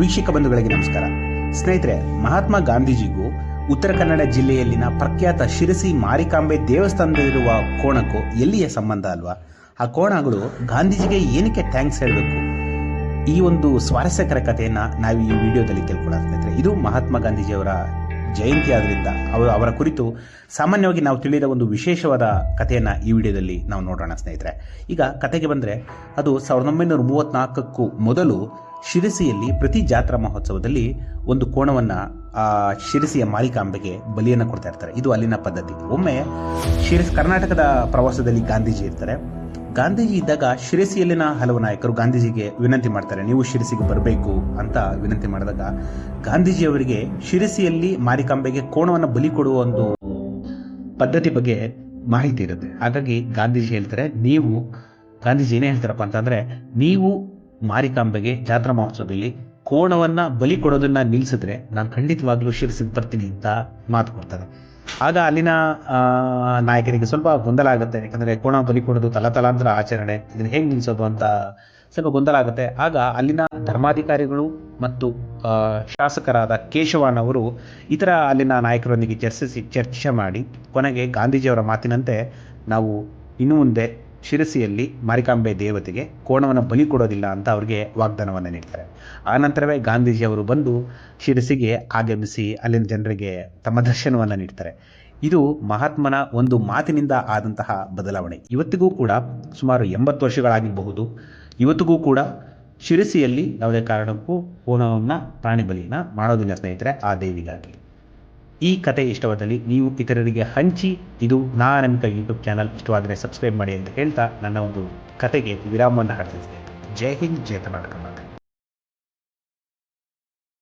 ವೀಕ್ಷಕ ಬಂಧುಗಳಿಗೆ ನಮಸ್ಕಾರ. ಸ್ನೇಹಿತರೆ, ಮಹಾತ್ಮ ಗಾಂಧೀಜಿಗೂ ಉತ್ತರ ಕನ್ನಡ ಜಿಲ್ಲೆಯಲ್ಲಿನ ಪ್ರಖ್ಯಾತ ಶಿರಸಿ ಮಾರಿಕಾಂಬೆ ದೇವಸ್ಥಾನದಲ್ಲಿರುವ ಕೋಣಕ್ಕೂ ಎಲ್ಲಿಯ ಸಂಬಂಧ ಅಲ್ವಾ? ಆ ಕೋಣಗಳು ಗಾಂಧೀಜಿಗೆ ಏನಕ್ಕೆ ಥ್ಯಾಂಕ್ಸ್ ಹೇಳಬೇಕು? ಈ ಒಂದು ಸ್ವಾರಸ್ಯಕರ ಕಥೆಯನ್ನ ನಾವು ಈ ವಿಡಿಯೋದಲ್ಲಿ ತಿಳ್ಕೊಳ್ಳೋಣ ಸ್ನೇಹಿತರೆ. ಇದು ಮಹಾತ್ಮ ಗಾಂಧೀಜಿಯವರ ಜಯಂತಿ ಆದ್ರಿಂದ ಅವರು ಅವರ ಕುರಿತು ಸಾಮಾನ್ಯವಾಗಿ ನಾವು ತಿಳಿದ ಒಂದು ವಿಶೇಷವಾದ ಕಥೆಯನ್ನ ಈ ವಿಡಿಯೋದಲ್ಲಿ ನಾವು ನೋಡೋಣ ಸ್ನೇಹಿತರೆ. ಈಗ ಕತೆಗೆ ಬಂದ್ರೆ ಅದು ಸಾವಿರದ ಒಂಬೈನೂರ ಮೂವತ್ನಾಲ್ಕಕ್ಕೂ ಮೊದಲು ಶಿರಸಿಯಲ್ಲಿ ಪ್ರತಿ ಜಾತ್ರಾ ಮಹೋತ್ಸವದಲ್ಲಿ ಒಂದು ಕೋಣವನ್ನ ಆ ಶಿರಸಿಯ ಮಾರಿಕಾಂಬೆಗೆ ಬಲಿಯನ್ನು ಕೊಡ್ತಾ ಇರ್ತಾರೆ. ಇದು ಅಲ್ಲಿನ ಪದ್ಧತಿ. ಒಮ್ಮೆ ಶಿರಸ್, ಕರ್ನಾಟಕದ ಪ್ರವಾಸದಲ್ಲಿ ಗಾಂಧೀಜಿ ಇರ್ತಾರೆ. ಗಾಂಧೀಜಿ ಇದ್ದಾಗ ಶಿರಸಿಯಲ್ಲಿನ ಹಲವು ನಾಯಕರು ಗಾಂಧೀಜಿಗೆ ವಿನಂತಿ ಮಾಡ್ತಾರೆ. ನೀವು ಶಿರಸಿಗೆ ಬರಬೇಕು ಅಂತ ವಿನಂತಿ ಮಾಡಿದಾಗ ಗಾಂಧೀಜಿಯವರಿಗೆ ಶಿರಸಿಯಲ್ಲಿ ಮಾರಿಕಾಂಬೆಗೆ ಕೋಣವನ್ನು ಬಲಿ ಕೊಡುವ ಒಂದು ಪದ್ಧತಿ ಬಗ್ಗೆ ಮಾಹಿತಿ ಇರುತ್ತೆ. ಹಾಗಾಗಿ ಗಾಂಧೀಜಿ ಹೇಳ್ತಾರೆ, ನೀವು ಗಾಂಧೀಜಿ ಏನೇ ಹೇಳ್ತಾರಪ್ಪ ಅಂತಂದ್ರೆ, ನೀವು ಮಾರಿಕಾಂಬೆಗೆ ಜಾತ್ರಾ ಮಹೋತ್ಸವದಲ್ಲಿ ಕೋಣವನ್ನ ಬಲಿ ಕೊಡೋದನ್ನ ನಿಲ್ಲಿಸಿದ್ರೆ ನಾನು ಖಂಡಿತವಾಗ್ಲೂ ಶಿರಸಿಗೆ ಬರ್ತೀನಿ ಅಂತ ಮಾತು ಕೊಡ್ತಾರೆ. ಆಗ ಅಲ್ಲಿನ ನಾಯಕರಿಗೆ ಸ್ವಲ್ಪ ಗೊಂದಲ ಆಗುತ್ತೆ. ಯಾಕಂದ್ರೆ ಕೋಣ ಬಲಿ ಕೊಡೋದು ತಲತಲಾಂತರ ಆಚರಣೆ, ಇದನ್ನ ಹೇಗೆ ನಿಲ್ಸೋದು ಅಂತ ಸ್ವಲ್ಪ ಗೊಂದಲ ಆಗುತ್ತೆ. ಆಗ ಅಲ್ಲಿನ ಧರ್ಮಾಧಿಕಾರಿಗಳು ಮತ್ತು ಶಾಸಕರಾದ ಕೇಶವನವರು ಇತರ ಅಲ್ಲಿನ ನಾಯಕರೊಂದಿಗೆ ಚರ್ಚಿಸಿ, ಚರ್ಚೆ ಮಾಡಿ ಕೊನೆಗೆ ಗಾಂಧೀಜಿಯವರ ಮಾತಿನಂತೆ ನಾವು ಇನ್ನು ಮುಂದೆ ಶಿರಸಿಯಲ್ಲಿ ಮಾರಿಕಾಂಬೆ ದೇವತೆಗೆ ಕೋಣವನ್ನು ಬಲಿ ಕೊಡೋದಿಲ್ಲ ಅಂತ ಅವರಿಗೆ ವಾಗ್ದಾನವನ್ನು ನೀಡ್ತಾರೆ. ಆ ನಂತರವೇ ಗಾಂಧೀಜಿ ಅವರು ಬಂದು ಶಿರಸಿಗೆ ಆಗಮಿಸಿ ಅಲ್ಲಿನ ಜನರಿಗೆ ತಮ್ಮ ದರ್ಶನವನ್ನು ನೀಡ್ತಾರೆ. ಇದು ಮಹಾತ್ಮನ ಒಂದು ಮಾತಿನಿಂದ ಆದಂತಹ ಬದಲಾವಣೆ. ಇವತ್ತಿಗೂ ಕೂಡ ಸುಮಾರು ಎಂಬತ್ತು ವರ್ಷಗಳಾಗಿರಬಹುದು. ಇವತ್ತಿಗೂ ಕೂಡ ಶಿರಸಿಯಲ್ಲಿ ಯಾವುದೇ ಕಾರಣಕ್ಕೂ ಕೋಣವನ್ನು ಪ್ರಾಣಿ ಬಲಿನ ಮಾಡೋದಿಲ್ಲ ಸ್ನೇಹಿತರೆ, ಆ ದೇವಿಗಾಗಿ. ಈ ಕತೆ ಇಷ್ಟವಾದಲ್ಲಿ ನೀವು ಇತರರಿಗೆ ಹಂಚಿ, ಇದು ನಾನಂಕ ಯೂಟ್ಯೂಬ್ ಚಾನಲ್ ಇಷ್ಟವಾದರೆ ಸಬ್ಸ್ಕ್ರೈಬ್ ಮಾಡಿ ಅಂತ ಹೇಳ್ತಾ ನನ್ನ ಒಂದು ಕತೆಗೆ ವಿರಾಮವನ್ನು ಹಾಡ್ತಿದ್ದೇನೆ ಜೈ ಹಿಂದ್, ಜೈ ಕರ್ನಾಟಕ